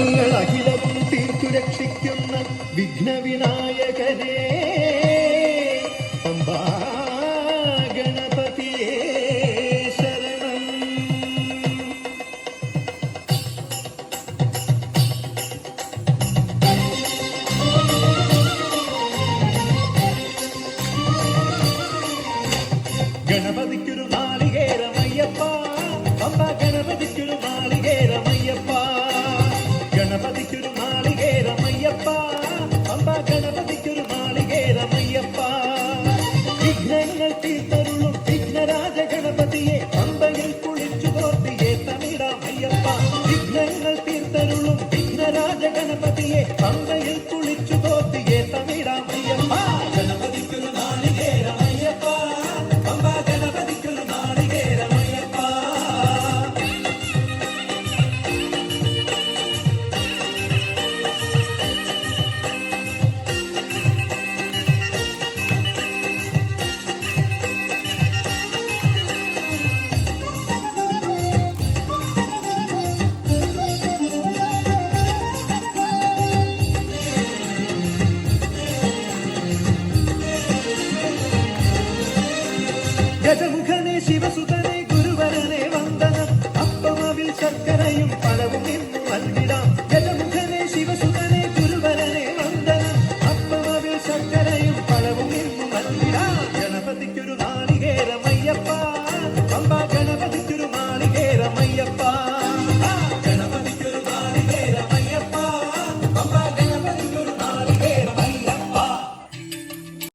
വിഘ്നങ്ങൾ അഖിലവും തീർത്തു രക്ഷിക്കുന്ന വിഘ്നവിനായകനെ പമ്പാ ഗണപതിയേ ശരണം. ഗണപതിക്കൊരു നാളികേരമയ്യപ്പ നാളികേരമയ്യപ്പ പമ്പ ഗണപതിക്കൊരു നാളികേരമയ്യപ്പ വിഘ്നങ്ങൾ തീർത്തരുളും വിഘ്നരാജ ഗണപതിയെ പമ്പയിൽ കുളിച്ചു തോർത്തിയെ തമിഴമയ്യപ്പ വിഘ്നങ്ങൾ തീർത്തരുളും വിഘ്നരാജ ഗണപതിയെ പമ്പയിൽ കുളിച്ചു തോർത്തിയെ ಗಜಮುಖನೇ ಶಿವಸುತನೇ